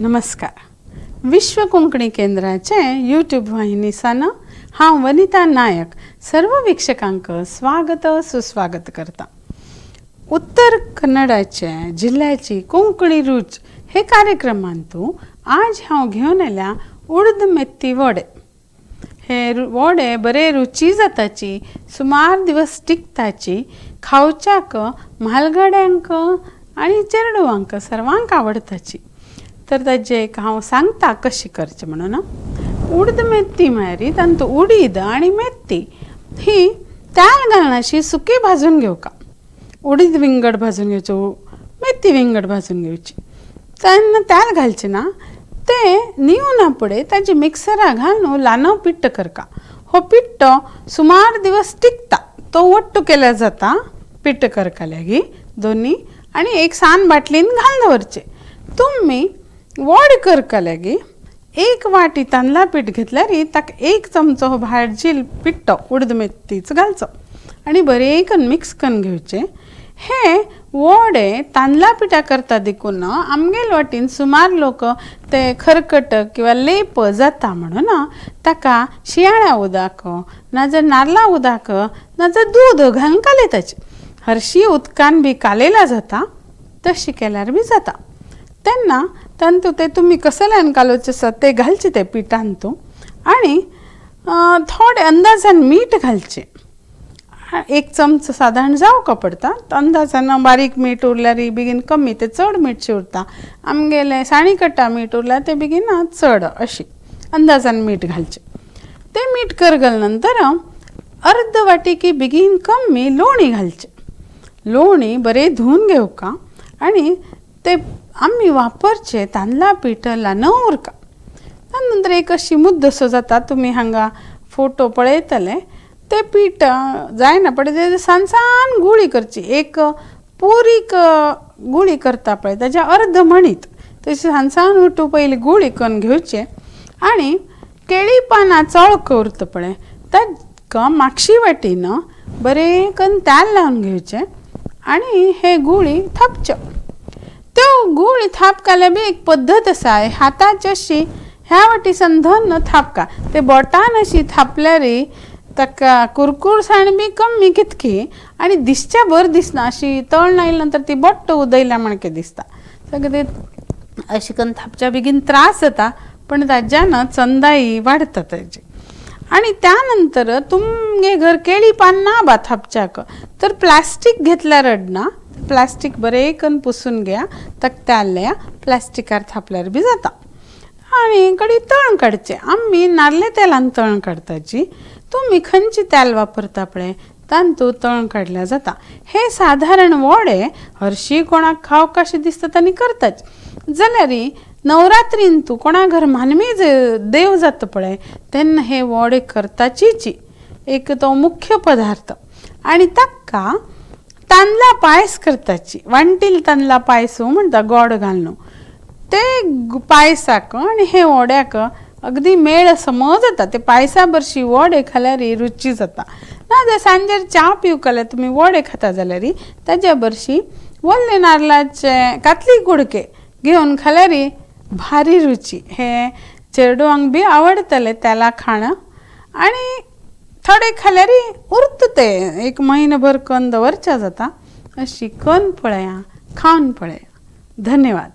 नमस्कार. विश्व कोंकणी केंद्राचे यूट्यूब वाहिनीसान हांव वनिता नायक सर्व वीक्षकांक स्वागत सुस्वागत करता. उत्तर कन्नडाचे जिल्ह्याची कोंकणी रूच हे कार्यक्रमांतू आज हांव घेवन आयल्या उडद मेथी वडे. हे वडे बरे रुची जाताची सुमार दिवस टिकताची खावच्याक म्हालगड्यांक आनी चेडवांक सर्वांक आवडताची. तर ताजे एक हांव सांगता कशी करचें म्हणून उडद मेथी म्हळ्यारी तांत उडीद आनी मेथी ही त्याल घालून अशी सुकी भाजून घेवका उडीद विंगड भाजून घेवच्यो मेथी विंगड भाजून घेवची तेन्ना त्याल घालचे ना ते निवना पुढे ताजे मिक्सरा घालून ल्हानो पिट्ट करका हो पिट्ट सुमार दिवस टिकता. तो वट्टू केल्या जाता पिट्ट करका लेगी दोन्ही आनी एक सान बाटलीन घालून दवरचे तुमी वड करका लेगी एक वाटी तांदळा पीठ घेतल्यार ताका एक चमचो हो पिट्टो उडद मेथीच घालचो. आनी बरे करून मिक्स करून घेवचे. हे वडे तांदळा पिठा करता देखून आमगेल वाटेन सुमार लोक ते खरकट किंवा लेप जाता म्हणून ताका शियाळ्या उदक नाजा नाल्ला उदक नाजाल्यार दूद घालून कालयताचे हरशीं उदकान बी कालयला जाता तशी केल्यार बी जाता. तेन्ना तंतू ते तुमी कसल्यान कालोवचे आसा ते घालचे ते पिठान तूं आनी थोडे अंदाजान मीठ घालचें. एक चमचो सादारण जावका पडटा अंदाजान बारीक मीठ उरल्यार बेगीन कमी ते चड मीठ उरता. आमगेले साणी कट्टा मीठ उरल्यार ते बेगीन चड अशी. अंदाजान मीठ घालचें. ते मीठ करगल नंतर अर्द वाटी की बेगीन कमी लोणी घालचें. लोणी बरें धुवन घेवका आनी ते आमी वापरचे तांदळा पिठला न उरका त्यानंतर एक अशी मुद्द जाता तुमी हांगा फोटो पळयतले ते पीठ जायना पण ते सानसान गुळी करची एक पुरीक गुळी करता पळय ताच्या अर्ध म्हणीत तशी सानसान उठू पयली गुळी करून घेवचे आनी केळी पानां चळक उरता पळय ताका मागशी वाटेन बरें करून तेल लावन घेवचें आनी हे गुळी थापच्यो गुळ थापकाले बी एक पद्दत आसा हाताची अशी ह्या वाटी धन थापका ते बोटान अशी थापल्यार ताका कुरकुरसाण बी कमी कितकी आनी दिसच्या भर दिसना अशी तळ आयल्या नंतर ती बट्ट उदयल्या म्हणके दिसता. सगळें अशी करून थापच्या बेगीन त्रास जाता पण ताज्यान चंदाई वाडता ताजी आणि त्यानंतर तुमगे घर केळी पान ना बा थापच्याक तर प्लास्टीक घेतल्यार अडना प्लास्टीक बरें पुसून घेया तकत्याल्या प्लास्टिकार थापल्यार बी जाता. आनी कडी तळण काडचे आमी नाल्ले तेलान तळण काडताची तुमी खंयची तेल वापरता पळय तांतू तळण काढल्या जाता. हे साधारण वडे हरशीं कोणाक खावक कशें दिसतात आनी करताच. जाल्यार नवरात्रीन तूं कोणा घर मानवी जे देव जाता पळय तेन्ना हे वडे करताचीची एक तो मुख्य पदार्थ. आनी ताका तांदला पायस करताची. वांटील तांदला पायसू हो म्हणटा गोड घालणं. ते पायसाक आनी हे वड्याक अगदी मेळ समज जाता. ते पायसा बरशी वडे खाल्यार रुची जाता. नाजाल्यार सांजेर च्या पिवक जाल्यार तुमी वडे खाता जाल्यार ताज्या बरशी वल्ले नारळाचे कातली कुडके घेवन खाल्यार भारी रुची. हे चेडवांक बी आवडतले तेला खाणं. आनी थोडे खाल्यार उरत ते एक म्हयनोभर कंद दवरच्या जाता. अशी कन पळया खावन पळया धन्यवाद.